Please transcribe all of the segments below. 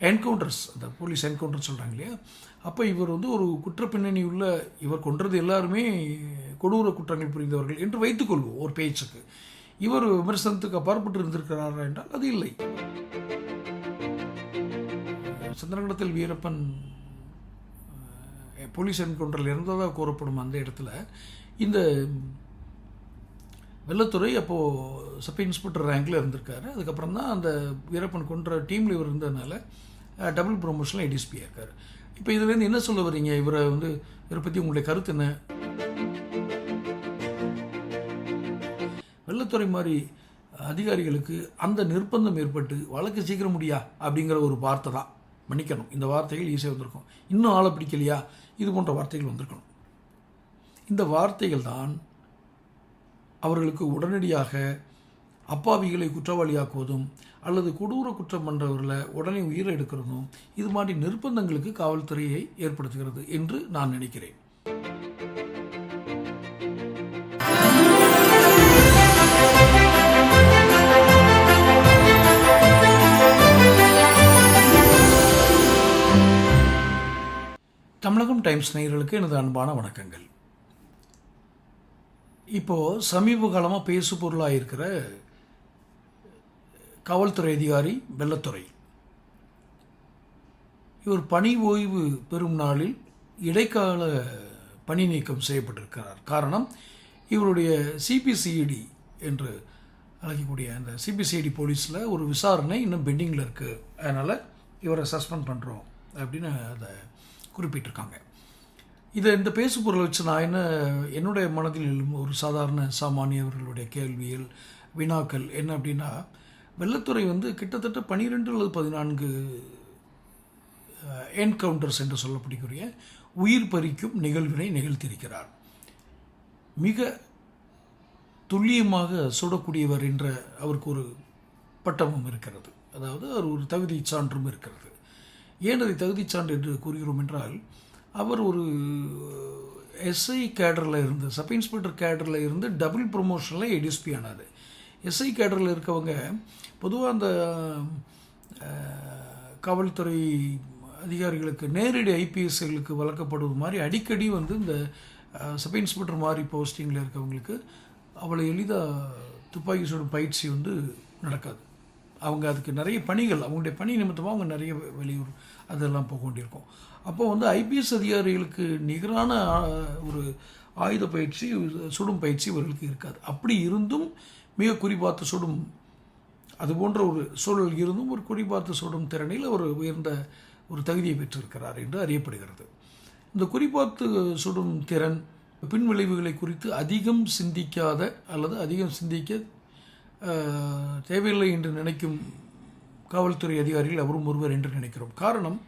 Encounters அந்த police encounter சொல்கிறாங்க இல்லையா? அப்போ இவர் வந்து ஒரு குற்ற பின்னணி உள்ள இவர் கொன்றது எல்லாருமே கொடூர குற்றங்கள் புரிந்தவர்கள் என்று வைத்துக்கொள்வோம் ஒரு பேச்சுக்கு. இவர் விமர்சனத்துக்கு அப்பாற்பட்டு இருந்திருக்கிறாரா என்றால் அது இல்லை. சந்திரகடத்தில் வீரப்பன் போலீஸ் என்கவுண்டரில் இருந்ததாக கூறப்படும் அந்த இடத்துல இந்த வெள்ளத்துறை அப்போது சப் இன்ஸ்பெக்டர் ரேங்கில் இருந்திருக்காரு. அதுக்கப்புறம் தான் அந்த வீரப்பன் கொன்ற டீமில் இவர் இருந்ததுனால டபுள் ப்ரொமோஷனில் எடிஎஸ்பி இருக்கார். இப்போ இதுலேருந்து என்ன சொல்ல வரீங்க இவரை வந்து இவரை பற்றி உங்களுடைய கருத்து என்ன? வெள்ளத்துறை மாதிரி அதிகாரிகளுக்கு அந்த நிர்பந்தம் ஏற்பட்டு வழக்கு சீக்கிரம் முடியா? அப்படிங்கிற ஒரு வார்த்தை தான். மன்னிக்கணும். இந்த வார்த்தைகள் ஈஸியாக வந்திருக்கும். இன்னும் ஆளை பிடிக்கலையா? இது போன்ற வார்த்தைகள் வந்திருக்கணும். இந்த வார்த்தைகள் தான் அவர்களுக்கு உடனடியாக அப்பாவிகளை குற்றவாளியாக்குவதும் அல்லது கொடூர குற்றம் பண்ணுறவர்களை உடனே உயிரை எடுக்கிறதும் இது மாதிரி நிர்பந்தங்களுக்கு காவல்துறையை ஏற்படுத்துகிறது என்று நான் நினைக்கிறேன். தமிழகம் டைம்ஸ் நேயர்களுக்கு எனது அன்பான வணக்கங்கள். இப்போது சமீப காலமாக பேசு பொருளாக இருக்கிற காவல்துறை அதிகாரி வெள்ளத்துறை. இவர் பணி ஓய்வு பெறும் நாளில் இடைக்கால பணி நீக்கம் செய்யப்பட்டிருக்கிறார். காரணம் இவருடைய சிபிசிஇடி என்று அழைக்கக்கூடிய அந்த சிபிசிஐடி போலீஸில் ஒரு விசாரணை இன்னும் பெண்டிங்கில் இருக்குது அதனால் இவரை சஸ்பெண்ட் பண்ணுறோம் அப்படின்னு அதை குறிப்பிட்டிருக்காங்க. இதை இந்த பேசு பொருளை வச்சு நான் என்ன என்னுடைய மனதில் ஒரு சாதாரண சாமானியவர்களுடைய கேள்விகள் வினாக்கள் என்ன அப்படின்னா வெள்ளத்துறை வந்து கிட்டத்தட்ட பனிரெண்டு அல்லது பதினான்கு என்கவுண்டர்ஸ் என்று சொல்லப்படக்கூடிய உயிர் பறிக்கும் நிகழ்வினை நிகழ்த்தியிருக்கிறார். மிக துல்லியமாக சுடக்கூடியவர் என்ற அவருக்கு ஒரு பட்டமும் இருக்கிறது. அதாவது அவர் ஒரு தகுதி சான்றும் இருக்கிறது. ஏன் அதை தகுதி சான்று என்று கூறுகிறோம் என்றால் அவர் ஒரு எஸ்ஐ கேடரில் இருந்து சப் இன்ஸ்பெக்டர் கேடரில் இருந்து டபுள் ப்ரொமோஷனில் ஏடிஎஸ்பி ஆனார். எஸ்ஐ கேடரில் இருக்கவங்க பொதுவாக அந்த காவல்துறை அதிகாரிகளுக்கு நேரடி ஐபிஎஸ்களுக்கு வழக்கப்படுவது மாதிரி அடிக்கடி வந்து இந்த சப் இன்ஸ்பெக்டர் மாதிரி போஸ்டிங்கில் இருக்கவங்களுக்கு அவ்வளோ எளிதாக துப்பாக்கி சுடும் பயிற்சி வந்து நடக்காது. அவங்க அதுக்கு நிறைய பணிகள் அவங்களுடைய பணி நிமித்தமாக அவங்க நிறைய வெளியூர் அதெல்லாம் போக வேண்டியிருக்கும். அப்போ வந்து ஐபிஎஸ் அதிகாரிகளுக்கு நிகரான ஒரு ஆயுத பயிற்சி சுடும் பயிற்சி இவர்களுக்கு இருக்காது. அப்படி இருந்தும் மிக குறிப்பாத்து சுடும் அது போன்ற ஒரு சூழல் இருந்தும் ஒரு குறிபார்த்து சுடும் திறனில் அவர் உயர்ந்த ஒரு தகுதியை பெற்றிருக்கிறார் என்று அறியப்படுகிறது. இந்த குறிபார்த்து சுடும் திறன் பின் விளைவுகளை குறித்து அதிகம் சிந்திக்காத அல்லது அதிகம் சிந்திக்க தேவையில்லை என்று நினைக்கும் காவல்துறை அதிகாரிகள் அவரும் ஒருவர் என்று நினைக்கிறோம். காரணம்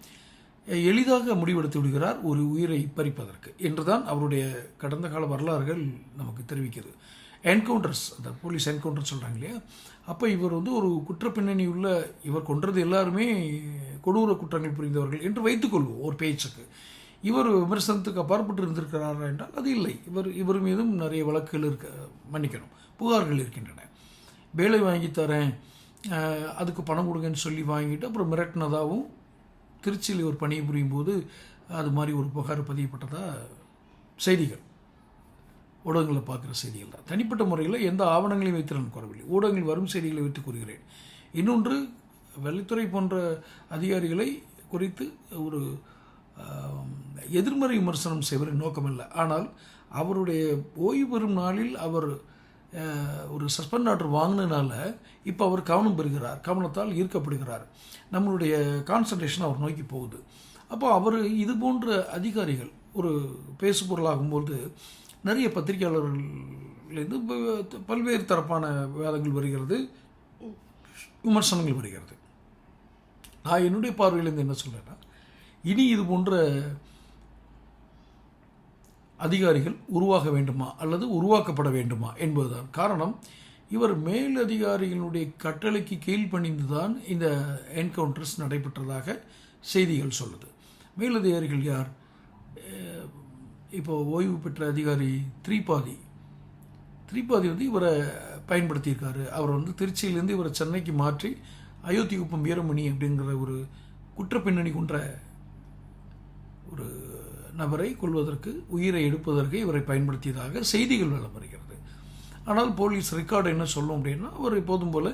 எளிதாக முடிவெடுத்து விடுகிறார் ஒரு உயிரை பறிப்பதற்கு என்றுதான் அவருடைய கடந்த கால வரலாறுகள் நமக்கு தெரிவிக்கிறது. என்கவுண்டர்ஸ் அந்த போலீஸ் என்கவுண்டர் சொல்கிறாங்க இல்லையா? அப்போ இவர் வந்து ஒரு குற்ற பின்னணி உள்ள இவர் கொன்றது எல்லாருமே கொடூர குற்றங்கள் புரிந்தவர்கள் என்று வைத்துக்கொள்வோம் ஒரு பேச்சுக்கு. இவர் விமர்சனத்துக்கு அப்பாற்பட்டு இருந்திருக்கிறாரா என்றால் அது இல்லை. இவர் இவர் மீதும் நிறைய வழக்குகள் இருக்க மன்னிக்கணும். புகார்கள் இருக்கின்றன. வேலை வாங்கி தரேன் அதுக்கு பணம் கொடுங்கன்னு சொல்லி வாங்கிட்டு அப்புறம் மிரட்டினதாகவும் திருச்சியில் இவர் பணிபுரியும் போது அது மாதிரி ஒரு புகார் பதியப்பட்டதாக செய்திகள். ஊடகங்களில் பார்க்குற செய்திகள் தான். தனிப்பட்ட முறையில் எந்த ஆவணங்களையும் வைத்து நான் கூறவில்லை. ஊடகங்கள் வரும் செய்திகளை வைத்து கூறுகிறேன். இன்னொன்று வெள்ளைத்துறை போன்ற அதிகாரிகளை குறித்து ஒரு எதிர்மறை விமர்சனம் செய்வதின் நோக்கமில்லை. ஆனால் அவருடைய ஓய்வு பெறும் நாளில் அவர் ஒரு சஸ்பெண்ட் ஆர்டர் வாங்கினதுனால இப்போ அவர் கவனம் பெறுகிறார். கவனத்தால் ஈர்க்கப்படுகிறார். நம்மளுடைய கான்சன்ட்ரேஷன் அவர் நோக்கி போகுது. அப்போ அவர் இது போன்ற அதிகாரிகள் ஒரு பேசுபொருளாகும்போது நிறைய பத்திரிகையாளர்கள்லேருந்து பல்வேறு தரப்பான வேதங்கள் வருகிறது. விமர்சனங்கள் வருகிறது. நான் என்னுடைய பார்வையிலேருந்து என்ன சொல்கிறேன்னா இனி இது போன்ற அதிகாரிகள் உருவாக வேண்டுமா அல்லது உருவாக்கப்பட வேண்டுமா என்பதுதான். காரணம் இவர் மேல் அதிகாரிகளுடைய கட்டளைக்கு கீழ்ப்பணிந்து தான் இந்த என்கவுண்டர்ஸ் நடைபெற்றதாக செய்திகள் சொல்லுது. மேலதிகாரிகள் யார்? இப்போது ஓய்வு பெற்ற அதிகாரி திரிபாதி. திரிபாதி வந்து இவரை பயன்படுத்தியிருக்காரு. அவர் வந்து திருச்சியிலேருந்து இவரை சென்னைக்கு மாற்றி அயோத்தி குப்பம் வீரமணி அப்படிங்கிற ஒரு குற்றப்பின்னணி கொன்ற ஒரு நபரை கொள்வதற்கு உயிரை எடுப்பதற்கு இவரை பயன்படுத்தியதாக செய்திகள் வளம் வருகிறது. ஆனால் போலீஸ் ரெக்கார்டு என்ன சொல்லும் அப்படின்னா அவர் எப்போதும் போல்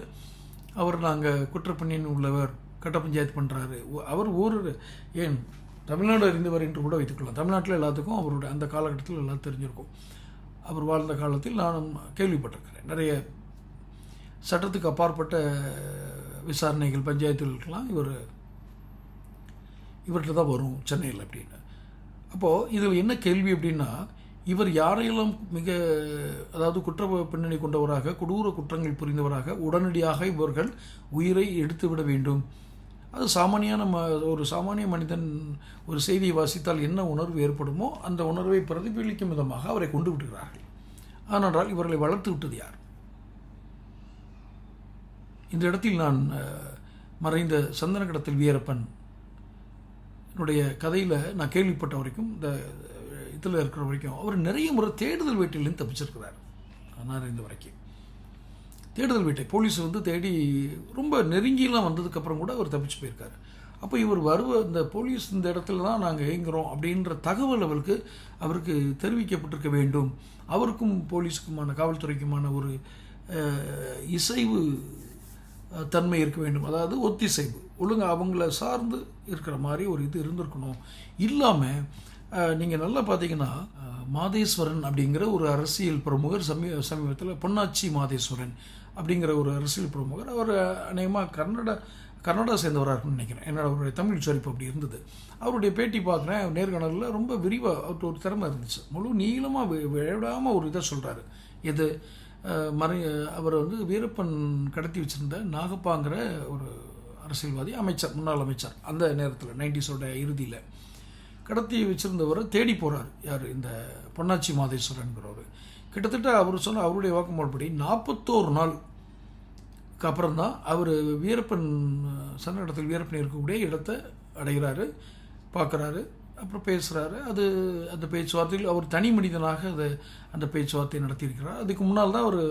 அவர் நாங்கள் குற்றப்பின்னணி உள்ளவர் கட்ட பஞ்சாயத்து பண்ணுறாரு அவர் ஊர் ஏன் தமிழ்நாடு அறிந்தவர் என்று கூட வைத்துக்கொள்ளலாம் தமிழ்நாட்டில் எல்லாத்துக்கும் அவருடைய அந்த காலகட்டத்தில் எல்லாம் தெரிஞ்சிருக்கும். அவர் வாழ்ந்த காலத்தில் நானும் கேள்விப்பட்டிருக்கிறேன். நிறைய சட்டத்துக்கு அப்பாற்பட்ட விசாரணைகள் பஞ்சாயத்துகளுக்கெல்லாம் இவர் இவர்கிட்ட தான் வரும் சென்னையில் அப்படின்னு. அப்போது இதில் என்ன கேள்வி அப்படின்னா இவர் யாரையெல்லாம் மிக அதாவது குற்ற பின்னணி கொண்டவராக கொடூர குற்றங்கள் புரிந்தவராக உடனடியாக இவர்கள் உயிரை எடுத்துவிட வேண்டும். அது சாமானியான ம ஒரு சாமானிய மனிதன் ஒரு செய்தியை வாசித்தால் என்ன உணர்வு ஏற்படுமோ அந்த உணர்வை பிரதிபலிக்கும் விதமாக அவரை கொண்டு விடுகிறார்கள். ஆனால் இவர்களை வளர்த்து விட்டது யார்? இந்த இடத்தில் நான் மறைந்த சந்தனக்கடத்தில் வீரப்பன் என்னுடைய கதையில் நான் கேள்விப்பட்ட வரைக்கும் இந்த இதில் இருக்கிற வரைக்கும் அவர் நிறைய முறை தேடுதல் வேட்டையிலேருந்து தப்பிச்சிருக்கிறார். நான் அறிந்த வரைக்கும். தேடுதல் வேட்டை. போலீஸ் வந்து தேடி ரொம்ப நெருங்கிலாம் வந்ததுக்கப்புறம் கூட அவர் தப்பிச்சு போயிருக்காரு. அப்போ இவர் வருவ இந்த போலீஸ் இந்த இடத்துல தான் நாங்கள் இயங்குறோம் அப்படின்ற தகவல் அவருக்கு அவருக்கு தெரிவிக்கப்பட்டிருக்க வேண்டும். அவருக்கும் போலீஸுக்குமான காவல்துறைக்குமான ஒரு இசைவு தன்மை இருக்க வேண்டும். அதாவது ஒத்திசைவு. ஒழுங்காக அவங்கள சார்ந்து இருக்கிற மாதிரி ஒரு இது இருந்திருக்கணும். இல்லாமல் நீங்கள் நல்லா பார்த்தீங்கன்னா மாதேஸ்வரன் அப்படிங்கிற ஒரு அரசியல் பிரமுகர் சமீ சமீபத்தில் பொன்னாச்சி மாதேஸ்வரன். அப்படிங்கிற ஒரு அரசியல் பிரமுகர். அவர் அநேகமாக கன்னட கன்னடா சேர்ந்தவராக இருக்கும்னு நினைக்கிறேன். என்னோட அவருடைய தமிழ் சொரிப்பு அப்படி இருந்தது. அவருடைய பேட்டி பார்க்குறேன். நேர்காணலில் ரொம்ப விரிவாக அவருக்கு ஒரு திறமை இருந்துச்சு. முழு நீளமாக விடாமல் ஒரு இதை சொல்கிறாரு எது மறை அவர் வந்து வீரப்பன் கடத்தி வச்சிருந்த நாகப்பாங்கிற ஒரு அரசியல்வாதி அமைச்சர் முன்னாள் அமைச்சர் அந்த நேரத்தில் நைன்டிஸோட இறுதியில். கடத்தி வச்சுருந்தவரை தேடி போகிறார் யார்? இந்த பொன்னாச்சி மாதேஸ்வரன்கிறவர். கிட்டத்தட்ட அவர் சொன்ன அவருடைய வாக்குமூலப்படி நாற்பத்தோரு நாளுக்கு அப்புறம் தான் அவர் வீரப்பன் சன்னடத்தில் வீரப்பன் இருக்கக்கூடிய இடத்தை அடைகிறாரு பார்க்குறாரு அப்புறம் பேசுகிறாரு அது அந்த பேச்சுவார்த்தையில் அவர் தனி மனிதனாக அதை அந்த பேச்சுவார்த்தை நடத்தியிருக்கிறார். அதுக்கு முன்னால் தான் அவர்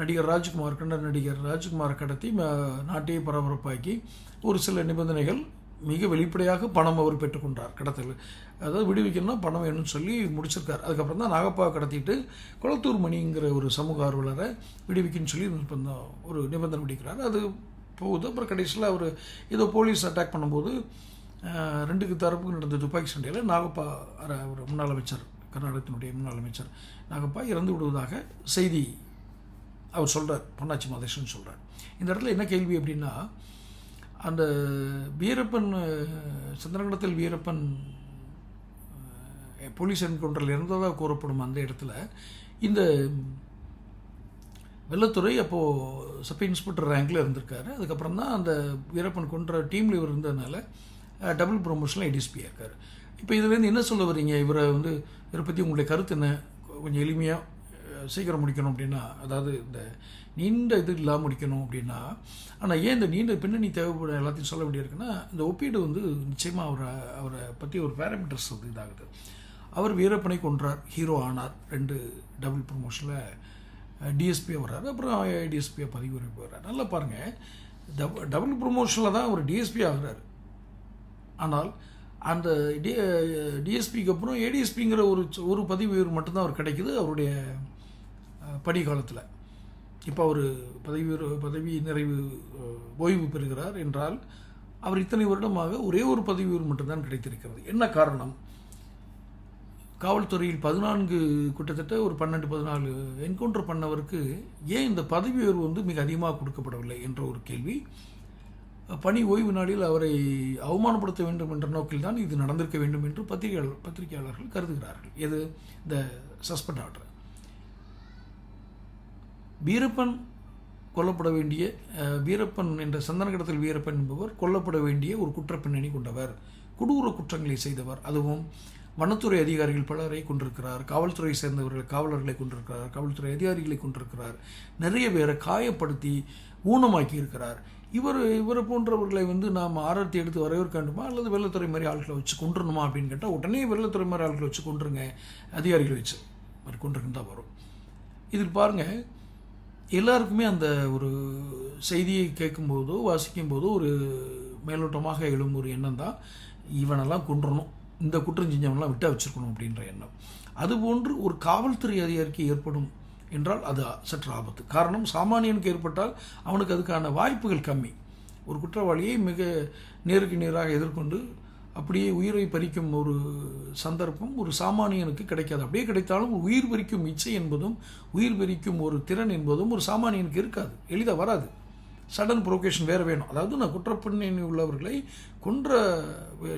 நடிகர் ராஜ்குமார் கண்டர் நடிகர் ராஜ்குமார் கடத்தி நாட்டையே பரபரப்பாக்கி ஒரு சில நிபந்தனைகள் மிக வெளிப்படையாக பணம் அவர் பெற்றுக்கொண்டார் கடத்தல் அதாவது விடுவிக்கணும்னா பணம் வேணும்னு சொல்லி முடிச்சிருக்கார். அதுக்கப்புறம் தான் நாகப்பாவை கடத்திட்டு குளத்தூர் மணிங்கிற ஒரு சமூக ஆர்வலரை விடுவிக்கணும்னு சொல்லி ஒரு நிபந்தனை விடுக்கிறார். அது போகுது. அப்புறம் கடைசியில் அவர் ஏதோ போலீஸ் அட்டாக் பண்ணும்போது ரெண்டுக்கு தரப்புக்கு நடந்த துப்பாக்கி சண்டையில் நாகப்பா அவர் ஒரு முன்னாள் அமைச்சர் கர்நாடகத்தினுடைய முன்னாள் அமைச்சர் நாகப்பா இறந்து விடுவதாக செய்தி அவர் சொல்கிறார் பொன்னாச்சி மாதேஷன் சொல்கிறார் இந்த இடத்துல என்ன கேள்வி அப்படின்னா அந்த வீரப்பன் சந்திரகடத்தில் வீரப்பன் போலீஸ் என்கவுண்டரில் இருந்ததாக கூறப்படும் அந்த இடத்துல இந்த வெள்ளத்துறை அப்போது சப் இன்ஸ்பெக்டர் ரேங்கில் இருந்திருக்காரு. அதுக்கப்புறம் தான் அந்த வீரப்பன் கொன்ற டீமில் இவர் இருந்ததுனால டபுள் ப்ரொமோஷனில் ஏடிஎஸ்பி இருக்கார். இப்போ இதுலேருந்து என்ன சொல்ல வரீங்க? இவரை வந்து இவரை பற்றி உங்களுடைய கருத்து என்ன? கொஞ்சம் எளிமையாக சீக்கிரம் முடிக்கணும் அப்படின்னா அதாவது இந்த நீண்ட இது இல்லாமல் முடிக்கணும் அப்படின்னா ஆனால் ஏன் இந்த நீண்ட பின்னணி தேவைப்பட எல்லாத்தையும் சொல்ல வேண்டியிருக்குன்னா இந்த ஒப்பீடு வந்து நிச்சயமாக அவரை அவரை பற்றி ஒரு பேராமீட்டர்ஸ் வந்து இதாகுது. அவர் வீரப்பனை கொன்றார் ஹீரோ ஆனார் ரெண்டு டபுள் ப்ரொமோஷனில் டிஎஸ்பியாக வர்றாரு அப்புறம் டிஎஸ்பியாக பதிவு உரிமை வர்றாரு நல்லா பாருங்கள் டபு டபுள் ப்ரொமோஷனில் தான் அவர் டிஎஸ்பி ஆகுறாரு. ஆனால் அந்த டி டிஎஸ்பிக்கு அப்புறம் ஏடிஎஸ்பிங்கிற ஒரு ஒரு பதவி உயர்வு மட்டும்தான் அவர் கிடைக்குது அவருடைய பணி காலத்தில் இப்போ அவர் பதவி பதவி நிறைவு ஓய்வு பெறுகிறார் என்றால் அவர் இத்தனை வருடமாக ஒரே ஒரு பதவி உயர்வு மட்டும்தான் கிடைத்திருக்கிறது. என்ன காரணம்? காவல்துறையில் பதினான்கு கிட்டத்தட்ட ஒரு பன்னெண்டு பதினாலு என்கவுண்டர் பண்ணவருக்கு ஏன் இந்த பதவி உயர்வு வந்து மிக அதிகமாக கொடுக்கப்படவில்லை என்ற ஒரு கேள்வி. பணி ஓய்வு நாளில் அவரை அவமானப்படுத்த வேண்டும் என்ற நோக்கில் தான் இது நடந்திருக்க வேண்டும் என்று பத்திரிகையாளர் பத்திரிகையாளர்கள் கருதுகிறார்கள். எது? இந்த சஸ்பெண்ட் ஆர்டர். வீரப்பன் கொல்லப்பட வேண்டிய வீரப்பன் என்ற சந்தனகடத்தில் வீரப்பன் என்பவர் கொல்லப்பட வேண்டிய ஒரு குற்றப்பின்னணி கொண்டவர். கொடூர குற்றங்களை செய்தவர். அதுவும் வனத்துறை அதிகாரிகள் பலரை கொண்டிருக்கிறார். காவல்துறை சேர்ந்தவர்கள் காவலர்களை கொண்டிருக்கிறார். காவல்துறை அதிகாரிகளை கொண்டிருக்கிறார். நிறைய பேரை காயப்படுத்தி ஊனமாக்கி இருக்கிறார் இவர் இவரை போன்றவர்களை வந்து நாம் ஆரத்தி எடுத்து வரவேற்க அல்லது வெள்ளத்துறை மாதிரி ஆட்களை வச்சு கொண்டுருணுமா அப்படின்னு கேட்டால் உடனே வெள்ளத்துறை மாதிரி ஆட்களை வச்சு கொண்டுருங்க அதிகாரிகளை வச்சு மாதிரி கொண்டுருக்குன்னு தான் வரும். இதில் பாருங்கள் எல்லாருக்குமே அந்த ஒரு செய்தியை கேட்கும்போதோ வாசிக்கும்போதோ ஒரு மேலோட்டமாக எழும் ஒரு எண்ணம் தான் இவனெல்லாம் கொன்றணும். இந்த குற்றம் செஞ்சவனெல்லாம் விட்டா வச்சிருக்கணும் அப்படின்ற எண்ணம். அதுபோன்று ஒரு காவல்துறை அதிகாரிக்கு ஏற்படும் என்றால் அது சற்று ஆபத்து. காரணம் சாமானியனுக்கு ஏற்பட்டால் அவனுக்கு அதுக்கான வாய்ப்புகள் கம்மி. ஒரு குற்றவாளியை மிக நேருக்கு நேராக எதிர்கொண்டு அப்படியே உயிரை பறிக்கும் ஒரு சந்தர்ப்பம் ஒரு சாமானியனுக்கு கிடைக்காது. அப்படியே கிடைத்தாலும் உயிர் பறிக்கும் இச்சை என்பதும் உயிர் பறிக்கும் ஒரு திறன் என்பதும் ஒரு சாமானியனுக்கு இருக்காது. எளிதாக வராது. சடன் ப்ரொகேஷன் வேறு வேணும். அதாவது நான் குற்றப்பின்னணி உள்ளவர்களை கொன்ற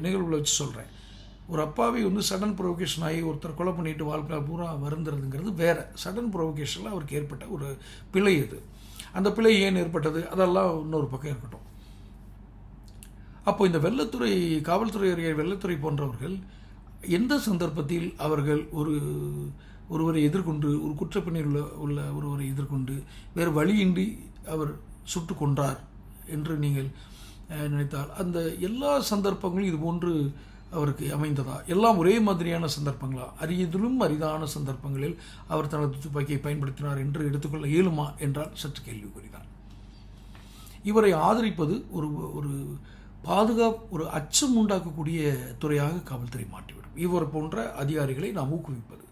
நிகழ்வுகளை வச்சு சொல்கிறேன் ஒரு அப்பாவை வந்து சடன் ப்ரொவோகேஷன் ஆகி ஒருத்தர் கொலை பண்ணிட்டு வாழ்க்கை பூரா வருந்துறதுங்கிறது வேறு. சடன் ப்ரொவோகேஷனில் அவருக்கு ஏற்பட்ட ஒரு பிழை அது. அந்த பிழை ஏன் ஏற்பட்டது? அதெல்லாம் இன்னொரு பக்கம் இருக்கட்டும். அப்போ இந்த வெள்ளத்துறை காவல்துறை அறிஞர் வெள்ளத்துறை போன்றவர்கள் எந்த சந்தர்ப்பத்தில் அவர்கள் ஒரு ஒருவரை எதிர்கொண்டு ஒரு குற்றப்பின்னணி உள்ள உள்ள ஒருவரை எதிர்கொண்டு வேறு வழியின்றி அவர் சுட்டு கொன்றார் என்று நீங்கள் நினைத்தால் அந்த எல்லா சந்தர்ப்பங்களும் இது போன்று அவருக்கு அமைந்ததா? எல்லாம் ஒரே மாதிரியான சந்தர்ப்பங்களா? அரியதிலும் அரிதான சந்தர்ப்பங்களில் அவர் தனது துப்பாக்கியை பயன்படுத்தினார் என்று எடுத்துக்கொள்ள இயலுமா? என்றால் சற்று கேள்விக்குறிதான். இவரை ஆதரிப்பது ஒரு ஒரு பாதுகாப்பு ஒரு அச்சம் உண்டாக்கக்கூடிய துறையாக காவல்துறை மாற்றிவிடும் இவர் போன்ற அதிகாரிகளை நாம் ஊக்குவிப்பது.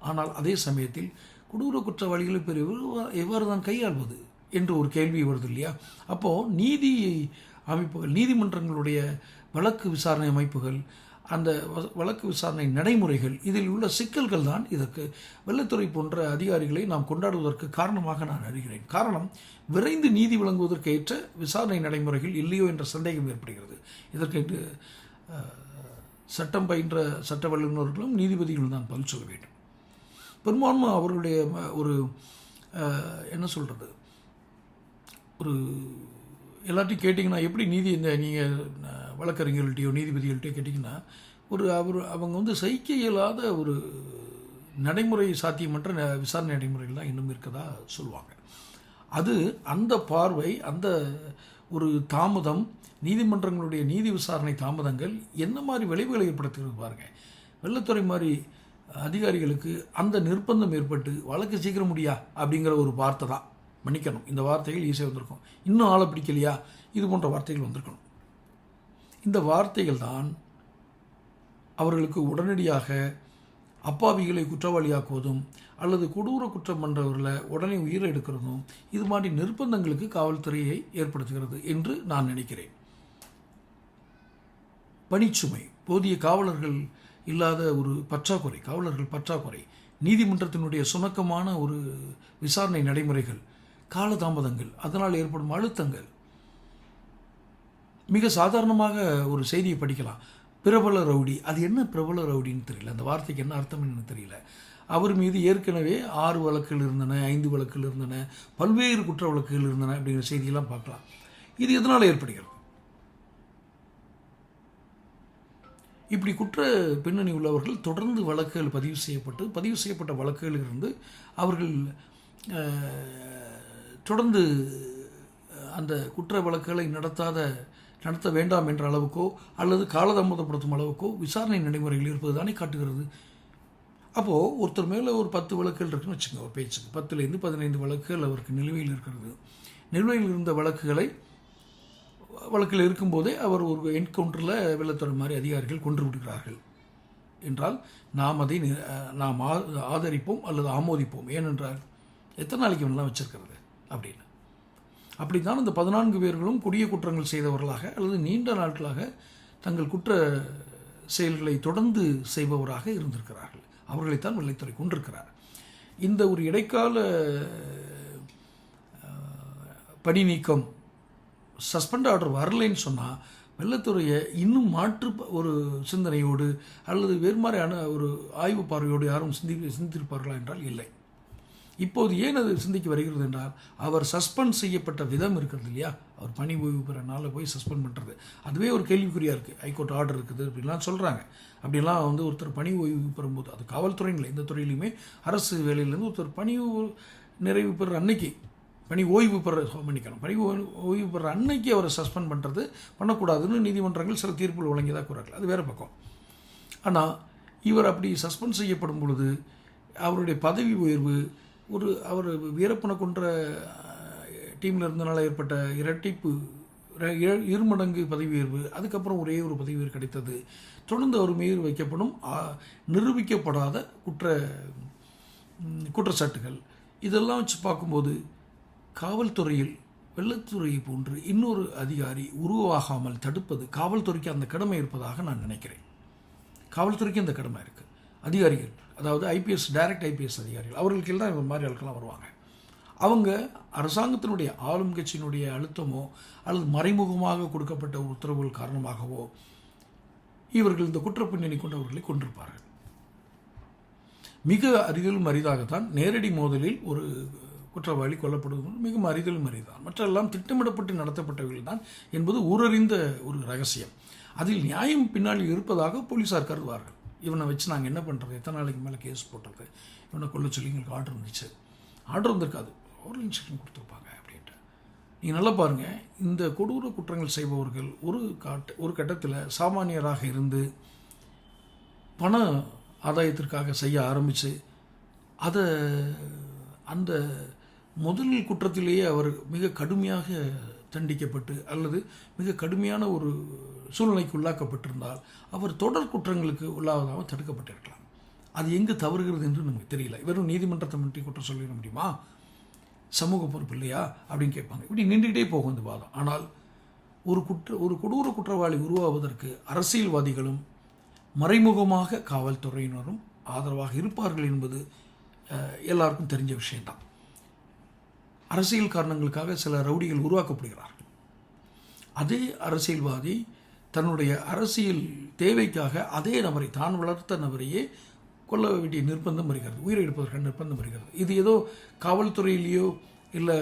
ஆனால் அதே சமயத்தில் கொடூர குற்றவாளிகளை பெரியவர் எவ்வாறு தான் கையாள்வது என்று ஒரு கேள்வி வருது இல்லையா? அப்போது நீதி அமைப்புகள் நீதிமன்றங்களுடைய வழக்கு விசாரணை அமைப்புகள் அந்த வ- வழக்கு விசாரணை நடைமுறைகள் இதில் உள்ள சிக்கல்கள் தான் இதற்கு. வெள்ளத்துறை போன்ற அதிகாரிகளை நாம் கொண்டாடுவதற்கு காரணமாக நான் அறிகிறேன். காரணம் விரைந்து நீதி வழங்குவதற்கு ஏற்ற விசாரணை நடைமுறைகள் இல்லையோ என்ற சந்தேகம் ஏற்படுகிறது. இதற்கு சட்டம் பயின்ற சட்ட வல்லுநர்களும் நீதிபதிகளும் தான் பதில் சொல்ல வேண்டும். பெரும்பான்மை அவர்களுடைய ம- ஒரு என்ன சொல்கிறது ஒரு எல்லாத்தையும் கேட்டிங்கன்னா எப்படி நீதி இந்த நீங்கள் வழக்கறிஞர்கள்ட்டையோ நீதிபதிகள்கிட்டயோ கேட்டிங்கன்னா ஒரு அவர் அவங்க வந்து சகிக்க இயலாத ஒரு நடைமுறை சாத்தியமற்ற விசாரணை நடைமுறைகள் தான் இன்னும் இருக்கதா சொல்லுவாங்க. அது அந்த பார்வை அந்த ஒரு தாமதம் நீதிமன்றங்களுடைய நீதி விசாரணை தாமதங்கள் என்ன மாதிரி விளைவுகளை ஏற்படுத்துகிறது பாருங்க. வெள்ளத்துறை மாதிரி அதிகாரிகளுக்கு அந்த நிர்பந்தம் ஏற்பட்டு வழக்கு சீக்கிரம் முடியா? அப்படிங்கிற ஒரு வார்த்தை தான். மன்னிக்கணும். இந்த வார்த்தைகள் ஈஸியாக வந்திருக்கும். இன்னும் ஆளை பிடிக்கலையா? இது போன்ற வார்த்தைகள் வந்திருக்கணும். இந்த வார்த்தைகள் தான் அவர்களுக்கு உடனடியாக அப்பாவிகளை குற்றவாளியாக்குவதும் அல்லது கொடூர குற்றம் பண்ணுறவர்களை உடனே உயிரை எடுக்கிறதும் இது மாதிரி நிர்பந்தங்களுக்கு காவல்துறையை ஏற்படுத்துகிறது என்று நான் நினைக்கிறேன். பணிச்சுமை போதிய காவலர்கள் இல்லாத ஒரு பற்றாக்குறை காவலர்கள் பற்றாக்குறை நீதிமன்றத்தினுடைய சுணக்கமான ஒரு விசாரணை நடைமுறைகள் காலதாமதங்கள் அதனால் ஏற்படும் அழுத்தங்கள். மிக சாதாரணமாக ஒரு செய்தியை படிக்கலாம். பிரபல ரவுடி அது என்ன பிரபல ரவுடின்னு தெரியல. அந்த வார்த்தைக்கு என்ன அர்த்தம் என்னன்னு தெரியல. அவர் மீது ஏற்கனவே ஆறு வழக்குகள் இருந்தன ஐந்து வழக்குகள் இருந்தன பல்வேறு குற்ற வழக்குகள் இருந்தன அப்படிங்கிற செய்தியெல்லாம் பார்க்கலாம். இது எதனால் ஏற்படுகிறது? இப்படி குற்ற பின்னணி உள்ளவர்கள் தொடர்ந்து வழக்குகள் பதிவு செய்யப்பட்டு பதிவு செய்யப்பட்ட வழக்குகளில் இருந்து அவர்கள் தொடர்ந்து அந்த குற்ற வழக்குகளை நடத்தாத நடத்த வேண்டாம் என்ற அளவுக்கோ அல்லது காலதாமதப்படுத்தும் அளவுக்கோ விசாரணை நடைமுறைகள் இருப்பது தானே காட்டுகிறது. அப்போது ஒருத்தர் மேலே ஒரு பத்து வழக்குகள் இருக்குன்னு வச்சுக்கோங்க ஒரு பேச்சுக்கு. பத்துலேருந்து பதினைந்து வழக்குகள் அவருக்கு நிலுவையில் இருக்கிறது. நிலுவையில் இருந்த வழக்குகளை வழக்கில் இருக்கும்போதே அவர் ஒரு என்கவுண்டரில் வெள்ளத்தொடர் மாதிரி அதிகாரிகள் கொன்று விடுகிறார்கள். என்றால் நாம் அதை நாம் ஆ- ஆதரிப்போம் அல்லது ஆமோதிப்போம். ஏனென்றால் எத்தனை நாளைக்கு வேணாலும் வச்சுருக்கிறது? அப்படின்னு. அப்படித்தான் இந்த பதினான்கு பேர்களும் கொடிய குற்றங்கள் செய்தவர்களாக அல்லது நீண்ட நாட்களாக தங்கள் குற்ற செயல்களை தொடர்ந்து செய்பவராக இருந்திருக்கிறார்கள். அவர்களைத்தான் வெள்ளைத்துறை கொண்டிருக்கிறார். இந்த ஒரு இடைக்கால பணி நீக்கம் சஸ்பெண்ட் ஆர்டர் வரலைன்னு சொன்னால் வெள்ளத்துறையை இன்னும் மாற்று ஒரு சிந்தனையோடு அல்லது வேறு மாதிரியான ஒரு ஆய்வு பார்வையோடு யாரும் சிந்தி சிந்தித்திருப்பார்களா என்றால் இல்லை. இப்போது ஏன் அது சிந்திக்க வருகிறது என்றால் அவர் சஸ்பெண்ட் செய்யப்பட்ட விதம் இருக்கிறது இல்லையா? அவர் பணி ஓய்வு பெற நாளில் போய் சஸ்பெண்ட் பண்ணுறது அதுவே ஒரு கேள்விக்குறியாக இருக்குது ஹைகோர்ட் ஆர்டர் இருக்குது அப்படின்லாம் சொல்கிறாங்க அப்படிலாம் வந்து ஒருத்தர் பணி ஓய்வு பெறும்போது அது காவல்துறையில் எந்த துறையிலையுமே அரசு வேலையிலேருந்து ஒருத்தர் பணி நிறைவு பெற அன்னைக்கு பணி ஓய்வு பெற மன்னிக்கணும் பணி ஓய்வு- ஓய்வு பெற அன்னைக்கு அவரை சஸ்பெண்ட் பண்ணுறது பண்ணக்கூடாதுன்னு நீதிமன்றங்கள் சில தீர்ப்புகள் வழங்கியதாக கூறார்கள். அது வேறு பக்கம். ஆனால் இவர் அப்படி சஸ்பெண்ட் செய்யப்படும் பொழுது அவருடைய பதவி உயர்வு ஒரு அவர் வீரப்பனை கொன்ற டீமில் இருந்தனால ஏற்பட்ட இரட்டிப்பு இருமடங்கு பதவி உயர்வு அதுக்கப்புறம் ஒரே ஒரு பதவி உயர்வு கிடைத்தது. தொடர்ந்து அவர் மீது வைக்கப்படும் நிரூபிக்கப்படாத குற்ற குற்றச்சாட்டுகள். இதெல்லாம் வச்சு பார்க்கும்போது காவல்துறையில் வெள்ளத்துறையை போன்று இன்னொரு அதிகாரி உருவாகாமல் தடுப்பது காவல்துறைக்கு அந்த கடமை இருப்பதாக நான் நினைக்கிறேன். காவல்துறைக்கு அந்த கடமை இருக்குது அதிகாரிகள் அதாவது ஐபிஎஸ் டைரக்ட் ஐபிஎஸ் அதிகாரிகள் அவர்களுக்கு இந்த மாதிரி ஆட்கள்லாம் வருவாங்க. அவங்க அரசாங்கத்தினுடைய ஆளும் கட்சியினுடைய அழுத்தமோ அல்லது மறைமுகமாக கொடுக்கப்பட்ட உத்தரவுகள் காரணமாகவோ இவர்கள் இந்த குற்றப்பின்னணி கொண்டவர்களை கொண்டிருப்பார்கள். மிக அரிதிலும் அரிதாகத்தான் நேரடி மோதலில் ஒரு குற்றவாளி கொல்லப்படுவது மிக அரிதலும் அரிதான் மற்றெல்லாம் திட்டமிடப்பட்டு நடத்தப்பட்டவர்கள் தான் என்பது ஊரறிந்த ஒரு ரகசியம். அதில் நியாயம் பின்னால் இருப்பதாக போலீசார் கருதுவார்கள். இவனை வச்சு நாங்கள் என்ன பண்ணுறது எத்தனை நாளைக்கு மேலே கேஸ் போட்டுறது இவனை கொல்ல சொல்லி எங்களுக்கு ஆர்டர் இருந்துச்சு ஆர்டர் வந்திருக்காது. ஓரல் இன்ஸ்ட்ரக்ஷன் கொடுத்துருப்பாங்க அப்படின்ட்டு. நீங்கள் நல்லா பாருங்கள் இந்த கொடூர குற்றங்கள் செய்பவர்கள் ஒரு காட்டு ஒரு கட்டத்தில் சாமானியராக இருந்து பண ஆதாயத்திற்காக செய்ய ஆரம்பித்து அதை அந்த முதல் குற்றத்திலேயே அவர் மிக கடுமையாக தண்டிக்கப்பட்டு அல்லது மிக கடுமையான ஒரு சூழ்நிலைக்கு உள்ளாக்கப்பட்டிருந்தால் அவர் தொடர் குற்றங்களுக்கு உள்ளாவதாக தடுக்கப்பட்டிருக்கலாம். அது எங்கு தவறுகிறது என்று நமக்கு தெரியல. வெறும் நீதிமன்றத்தை மட்டும் குற்றம் சொல்லிட முடியுமா? சமூக பொறுப்பு இல்லையா? அப்படின்னு கேட்பாங்க. இப்படி நின்றுகிட்டே போகும் இந்த வாதம். ஆனால் ஒரு குற்ற ஒரு கொடூர குற்றவாளி உருவாவதற்கு அரசியல்வாதிகளும் மறைமுகமாக காவல்துறையினரும் ஆதரவாக இருப்பார்கள் என்பது எல்லாருக்கும் தெரிஞ்ச விஷயம்தான். அரசியல் காரணங்களுக்காக சில ரவுடிகள் உருவாக்கப்படுகிறார்கள் அதே அரசியல்வாதி தன்னுடைய அரசியல் தேவைக்காக அதே நபரை தான் வளர்த்த நபரையே கொல்ல வேண்டிய நிர்பந்தம் வருகிறது. உயிரை எடுப்பதற்கான நிர்பந்தம் வருகிறது. இது ஏதோ காவல்துறையிலேயோ இல்லை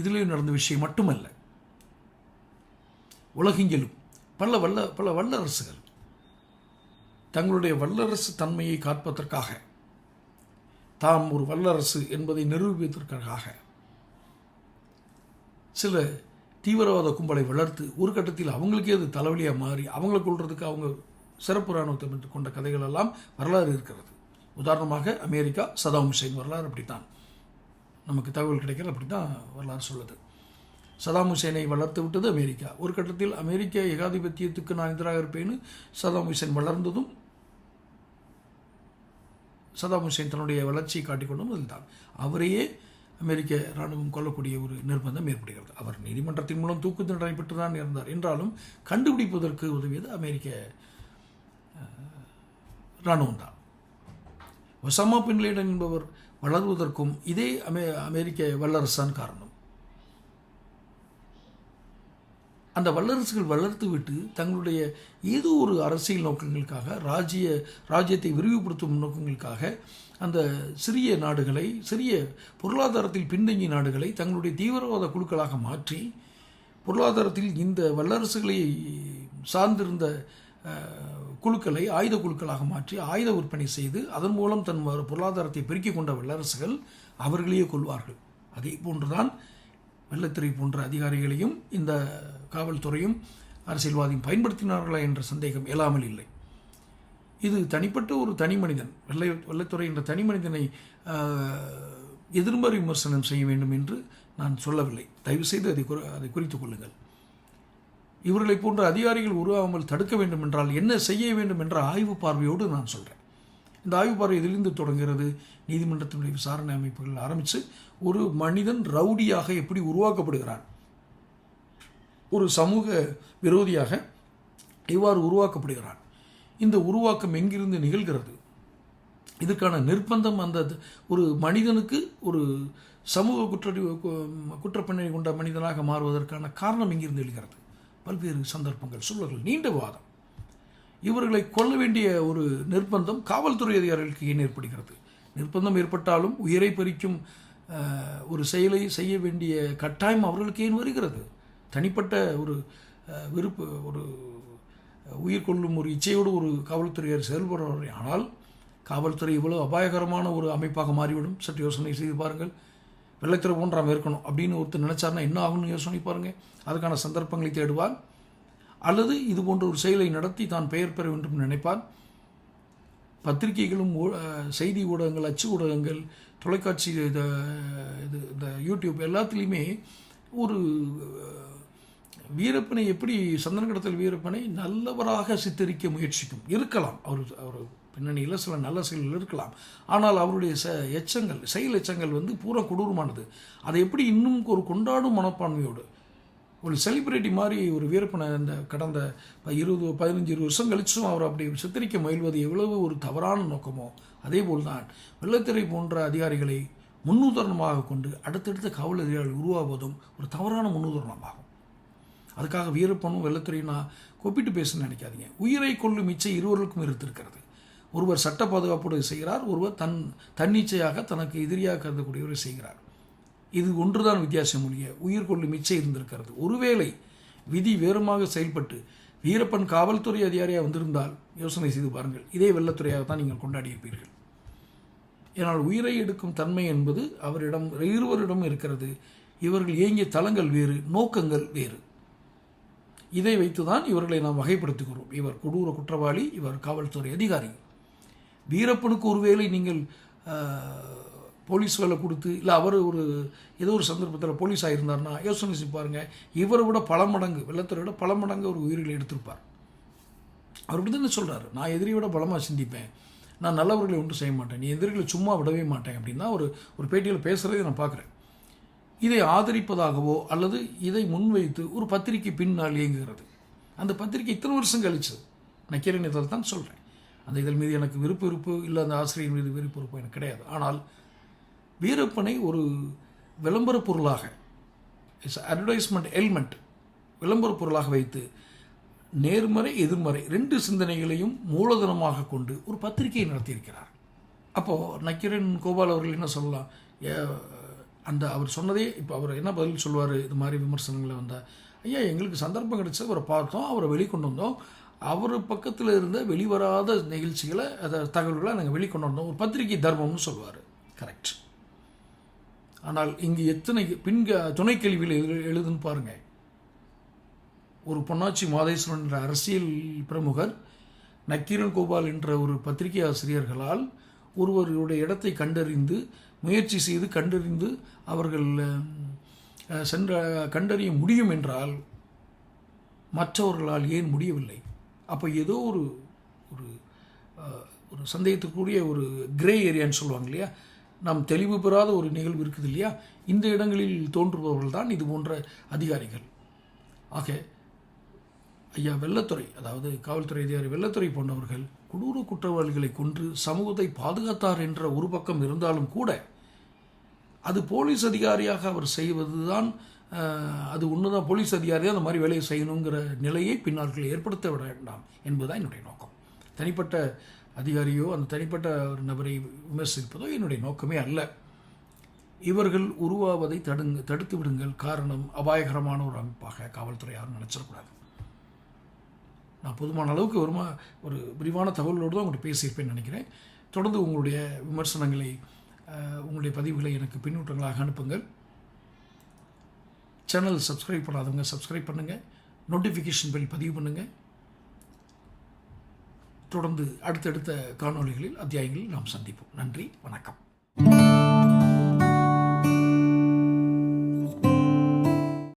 இதுலேயோ நடந்த விஷயம் மட்டுமல்ல. உலகெங்கிலும் பல வல்ல பல வல்லரசுகள் தங்களுடைய வல்லரசு தன்மையை காப்பதற்காக தாம் ஒரு வல்லரசு என்பதை நிரூபிப்பதற்காக சில தீவிரவாத கும்பலை வளர்த்து ஒரு கட்டத்தில் அவங்களுக்கே அது தலைவலியாக மாறி அவங்களை கொள்றதுக்கு அவங்க சிறப்பு இராணுவத்தை மீட்டு கொண்ட கதைகள் எல்லாம் வரலாறு இருக்கிறது. உதாரணமாக அமெரிக்கா சதாம் ஹுசைன் வரலாறு அப்படித்தான். நமக்கு தகவல் கிடைக்கிற அப்படி தான் வரலாறு சொல்லுது. சதாம் ஹுசேனை வளர்த்து விட்டது அமெரிக்கா. ஒரு கட்டத்தில் அமெரிக்க ஏகாதிபத்தியத்துக்கு நான் எதிராக இருப்பேன்னு சதாம் ஹுசேன் வளர்ந்ததும் சதாம் ஹுசேன் தன்னுடைய வளர்ச்சியை காட்டிக்கொண்டும் அதுதான். அவரையே அமெரிக்க இராணுவம் கொல்லக்கூடிய ஒரு நிர்பந்தம் ஏற்படுகிறது. அவர் நீதிமன்றத்தின் மூலம் தூக்கு தண்டனை பெற்று தான் இருந்தார் என்றாலும் கண்டுபிடிப்பதற்கு உதவியது அமெரிக்க இராணுவம் தான் ஒசாமா பின்லேடன் என்பவர் வளர்வதற்கும் இதே அமெ அமெரிக்க வல்லரசான் காரணம். அந்த வல்லரசுகள் வளர்த்து விட்டு தங்களுடைய ஏதோ ஒரு அரசியல் நோக்கங்களுக்காக ராஜ்ய ராஜ்யத்தை விரிவுபடுத்தும் நோக்கங்களுக்காக அந்த சிறிய நாடுகளை சிறிய பொருளாதாரத்தில் பின்தங்கிய நாடுகளை தங்களுடைய தீவிரவாத குழுக்களாக மாற்றி பொருளாதாரத்தில் இந்த வல்லரசுகளை சார்ந்திருந்த குழுக்களை ஆயுத குழுக்களாக மாற்றி ஆயுத விற்பனை செய்து அதன் மூலம் தன் பொருளாதாரத்தை பெருக்கிக் கொண்ட வல்லரசுகள் அவர்களையே கொள்வார்கள் அதே போன்றுதான் வெள்ளத்திரை போன்ற அதிகாரிகளையும் இந்த காவல்துறையும் அரசியல்வாதியும் பயன்படுத்தினார்களா என்ற சந்தேகம் இயலாமல் இல்லை. இது தனிப்பட்ட ஒரு தனி மனிதன் வெள்ளை வெள்ளைத்துறை என்ற தனி மனிதனை எதிர்மறை விமர்சனம் செய்ய வேண்டும் என்று நான் சொல்லவில்லை. தயவுசெய்து அதை குறி அதை குறித்து கொள்ளுங்கள். இவர்களைப் போன்ற அதிகாரிகள் உருவாகாமல் தடுக்க வேண்டும் என்றால் என்ன செய்ய வேண்டும் என்ற ஆய்வு பார்வையோடு நான் சொல்கிறேன் இந்த ஆய்வு பார்வை எதிலிருந்து தொடங்குகிறது? நீதிமன்றத்தினுடைய விசாரணை அமைப்புகள் ஆரம்பித்து ஒரு மனிதன் ரவுடியாக எப்படி உருவாக்கப்படுகிறான்? ஒரு சமூக விரோதியாக இவ்வாறு உருவாக்கப்படுகிறான் இந்த உருவாக்கம் எங்கிருந்து நிகழ்கிறது? இதற்கான நிர்பந்தம் அந்த ஒரு மனிதனுக்கு ஒரு சமூக குற்ற குற்றப்பின்னணி கொண்ட மனிதனாக மாறுவதற்கான காரணம் எங்கிருந்து எழுகிறது? பல்வேறு சந்தர்ப்பங்கள். சூழல்கள் நீண்ட வாதம். இவர்களை கொல்ல வேண்டிய ஒரு நிர்பந்தம் காவல்துறை அதிகாரிகளுக்கு ஏன் ஏற்படுகிறது? நிர்பந்தம் ஏற்பட்டாலும் உயிரை பறிக்கும் ஒரு செயலை செய்ய வேண்டிய கட்டாயம் அவர்களுக்கு ஏன் வருகிறது? தனிப்பட்ட ஒரு விருப்பு ஒரு உயிர் கொள்ளும் ஒரு இச்சையோடு ஒரு காவல்துறையார் செயல்படுவார் ஆனால் காவல்துறை இவ்வளவு அபாயகரமான ஒரு அமைப்பாக மாறிவிடும். சற்று யோசனை செய்து பாருங்கள். வெள்ளத்திரை போன்று அவன் இருக்கணும் அப்படின்னு ஒருத்தர் நினைச்சாருன்னா என்ன ஆகும்னு யோசனை பாருங்கள் அதுக்கான சந்தர்ப்பங்களை தேடுவார். அல்லது இது போன்ற ஒரு செயலை நடத்தி தான் பெயர் பெற வேண்டும் என்று நினைப்பார். பத்திரிகைகளும் செய்தி ஊடகங்கள் அச்சு ஊடகங்கள் தொலைக்காட்சி இது இது இந்த யூடியூப் எல்லாத்துலேயுமே ஒரு வீரப்பனை எப்படி சந்தனகடத்தில் வீரப்பனை நல்லவராக சித்தரிக்க முயற்சிக்கும்? இருக்கலாம். அவர் அவர் பின்னணியில் சில நல்ல செயல்கள் இருக்கலாம். ஆனால் அவருடைய ச எச்சங்கள் செயல் எச்சங்கள் வந்து பூரா கொடூரமானது. அதை எப்படி இன்னும் ஒரு கொண்டாடும் மனப்பான்மையோடு? ஒரு செலிபிரிட்டி மாதிரி ஒரு வீரப்பனை இந்த கடந்த ப- இருபது பதினஞ்சு இருபது வருஷம் கழிச்சும் அவர் அப்படி சித்தரிக்க முயல்வது எவ்வளவு ஒரு தவறான நோக்கமோ அதே போல்தான் வெள்ளத்திரை போன்ற அதிகாரிகளை முன்னுதாரணமாக கொண்டு அடுத்தடுத்த காவல் அதிகாரிகள் உருவாவதும் ஒரு தவறான முன்னுதாரணமாகும். அதுக்காக வீரப்பனும் வெள்ளத்துறையும் நான் கொப்பிட்டு பேசுன்னு நினைக்காதீங்க. உயிரை கொள்ளும் இச்சை இருவருக்கும் இருந்திருக்கிறது. ஒருவர் சட்ட பாதுகாப்போடு செய்கிறார் ஒருவர் தன் தன்னிச்சையாக தனக்கு எதிரியாக கருதக்கூடியவரை செய்கிறார். இது ஒன்றுதான் வித்தியாசம் ஒழிய உயிர் கொள்ளும் இச்சை இருந்திருக்கிறது. ஒருவேளை விதி வேறுமாக செயல்பட்டு வீரப்பன் காவல்துறை அதிகாரியாக வந்திருந்தால் யோசனை செய்து பாருங்கள். இதே வெள்ளத்துறையாக தான் நீங்கள் கொண்டாடியிருப்பீர்கள். ஏனால் உயிரை எடுக்கும் தன்மை என்பது அவரிடம் இருவரிடம் இருக்கிறது. இவர்கள் இயங்கிய தளங்கள் வேறு நோக்கங்கள் வேறு. இதை வைத்துதான் இவர்களை நாம் வகைப்படுத்துகிறோம். இவர் கொடூர குற்றவாளி இவர் காவல்துறை அதிகாரி. வீரப்பனுக்கு ஒருவேளை நீங்கள் போலீஸ் வேலை கொடுத்து இல்லை அவர் ஒரு ஏதோ ஒரு சந்தர்ப்பத்தில் போலீஸ் இருந்தார்னா யோசனை பாருங்கள் இவரை விட பல மடங்கு வெள்ளத்துறை விட பல மடங்கு ஒரு உயிர்களை எடுத்திருப்பார். அவர் இப்படி தானே சொல்கிறாரு நான் எதிரியை விட பலமாக சிந்திப்பேன். நான் நல்லவர்களை ஒன்றும் செய்ய மாட்டேன். நீ எதிரிகளை சும்மா விடவே மாட்டேன் அப்படின்னா ஒரு ஒரு பேட்டியில் பேசுகிறதை நான் பார்க்குறேன். இதை ஆதரிப்பதாகவோ அல்லது இதை முன்வைத்து ஒரு பத்திரிகை பின்னால் இயங்குகிறது. அந்த பத்திரிகை இத்தனை வருஷம் கழிச்சது. நக்கீரன் இதழ் தான் சொல்கிறேன் அந்த இதழ் மீது எனக்கு விருப்ப இருப்பு இல்லை அந்த ஆசிரியர் மீது விருப்ப இருப்பு எனக்கு கிடையாது. ஆனால் வீரப்பனை ஒரு விளம்பர பொருளாக இட்ஸ் அட்வர்டைஸ்மெண்ட் எல்மெண்ட் விளம்பர பொருளாக வைத்து நேர்மறை எதிர்மறை ரெண்டு சிந்தனைகளையும் மூலதனமாக கொண்டு ஒரு பத்திரிகையை நடத்தியிருக்கிறார். அப்போது நக்கீரன் கோபால் அவர்கள் என்ன சொல்லலாம்? ஏ- அந்த அவர் சொன்னதே இப்போ அவர் என்ன பதில் சொல்லுவார் இது மாதிரி விமர்சனங்களை வந்தால் ஐயா எங்களுக்கு சந்தர்ப்பம் கிடைச்சு அவரை பார்த்தோம் அவரை வெளிக்கொண்டு வந்தோம். அவர் பக்கத்தில் இருந்த வெளிவராத நிகழ்ச்சிகளை அதை தகவல்களை நாங்கள் வெளிக்கொண்டு வந்தோம். ஒரு பத்திரிகை தர்மம்னு சொல்லுவார். கரெக்ட் ஆனால் இங்கு எத்தனை பின் துணை கேள்வியில் எழுதுன்னு பாருங்கள் ஒரு பொன்னாச்சி மாதேஸ்வரன் என்ற அரசியல் பிரமுகர் நக்கீரன் கோபால் என்ற ஒரு பத்திரிகை ஆசிரியர்களால் ஒருவருடைய இடத்தை கண்டறிந்து முயற்சி செய்து கண்டறிந்து அவர்கள் சென்ற கண்டறிய முடியும் என்றால் மற்றவர்களால் ஏன் முடியவில்லை? அப்போ ஏதோ ஒரு ஒரு ஒரு சந்தேகத்துக்குரிய ஒரு கிரே ஏரியான்னு சொல்லுவாங்க இல்லையா? நாம் தெளிவு பெறாத ஒரு நிகழ்வு இருக்குது இல்லையா? இந்த இடங்களில் தோன்றுபவர்கள் தான் இது போன்ற அதிகாரிகள். ஆக ஐயா வெள்ளத்துறை அதாவது காவல்துறை அதிகாரி வெள்ளத்துறை போன்றவர்கள் கொடூர குற்றவாளிகளை கொன்று சமூகத்தை பாதுகாத்தார் என்ற ஒரு பக்கம் இருந்தாலும் கூட அது போலீஸ் அதிகாரியாக அவர் செய்வது தான் அது ஒன்றுதான் போலீஸ் அதிகாரி அந்த மாதிரி வேலையை செய்யணுங்கிற நிலையை பின்னாட்கள் ஏற்படுத்த விட வேண்டாம் என்பதுதான் என்னுடைய நோக்கம். தனிப்பட்ட அதிகாரியோ அந்த தனிப்பட்ட ஒரு நபரை விமர்சிப்பதோ என்னுடைய நோக்கமே அல்ல. இவர்கள் உருவாவதை தடுங்க தடுத்து விடுங்கள். காரணம் அபாயகரமான ஒரு அமைப்பாக காவல்துறை யாரும் நினச்சிடக்கூடாது. நான் போதுமான அளவுக்கு வருமா ஒரு விரிவான தகவலோடு தான் உங்கள்கிட்ட பேசியிருப்பேன்னு நினைக்கிறேன். தொடர்ந்து உங்களுடைய விமர்சனங்களை உங்களுடைய பதிவுகளை எனக்கு பின்னூட்டங்களாக அனுப்புங்கள். சேனல் சப்ஸ்கிரைப் பண்ணாதவங்க சப்ஸ்கிரைப் பண்ணுங்கள் நோட்டிஃபிகேஷன் பெல் பதிவு பண்ணுங்கள் தொடர்ந்து அடுத்தடுத்த காணொளிகளில் அத்தியாயங்களில் நாம் சந்திப்போம். நன்றி வணக்கம்.